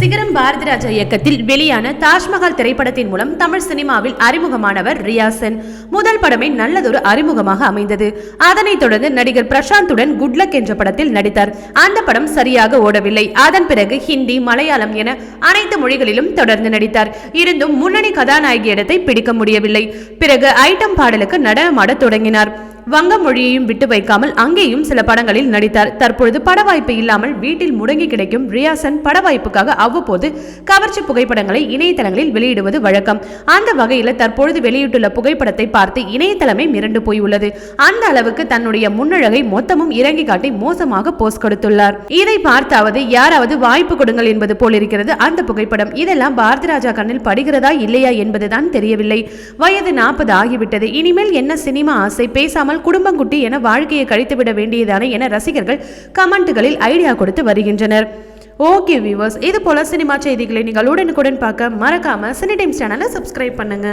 சிகரம் பாரதிராஜா இயக்கத்தில் வெளியான தாஜ்மஹால் திரைப்படத்தின் மூலம் தமிழ் சினிமாவில் அறிமுகமானவர் ரியாசன் முதல் படமே நல்லதொரு அறிமுகமாக அமைந்தது. அதனைத் தொடர்ந்து நடிகர் பிரசாந்துடன் குட்லக் என்ற படத்தில் நடித்தார். அந்த படம் சரியாக ஓடவில்லை. அதன் பிறகு ஹிந்தி மலையாளம் என அனைத்து மொழிகளிலும் தொடர்ந்து நடித்தார். இருந்தும் முன்னணி கதாநாயகி இடத்தை பிடிக்க முடியவில்லை. பிறகு ஐட்டம் பாடலுக்கு நடனமாடத் தொடங்கினார். வங்க மொழியையும் விட்டு வைக்காமல் அங்கேயும் சில படங்களில் நடித்தார். தற்பொழுது பட வாய்ப்பு இல்லாமல் வீட்டில் முடங்கி கிடைக்கும் ரியாசன் பட வாய்ப்புக்காக அவ்வப்போது கவர்ச்சி புகைப்படங்களை இணையதளங்களில் வெளியிடுவது வழக்கம். அந்த வகையில் தற்பொழுது வெளியிட்டுள்ள புகைப்படத்தை பார்த்து இணையதளமே மிரண்டு போய் உள்ளது அந்த அளவுக்கு தன்னுடைய முன்னழகை மொத்தமும் இறங்கி காட்டி மோசமாக போஸ்ட் கொடுத்துள்ளார். இதை பார்த்தாவது யாராவது வாய்ப்பு கொடுங்கள் என்பது போல் இருக்கிறது அந்த புகைப்படம். இதெல்லாம் பாரதி ராஜா கண்ணில் படுகிறதா இல்லையா என்பதுதான் தெரியவில்லை. வயது நாற்பது ஆகிவிட்டது. இனிமேல் என்ன சினிமா ஆசை? பேசாமல் குடும்பங்குட்டி என வாழ்க்கையை கழித்துவிட வேண்டியதானே என ரசிகர்கள் கமெண்ட்டுகளில் ஐடியா கொடுத்து வருகின்றனர். ஓகே வியூவர்ஸ் இது போல சினிமா செய்திகளை நீங்கள் உடனுக்குடன் பார்க்க மறக்காம சினி டைம்ஸ் சேனலை சப்ஸ்கிரைப் பண்ணுங்க.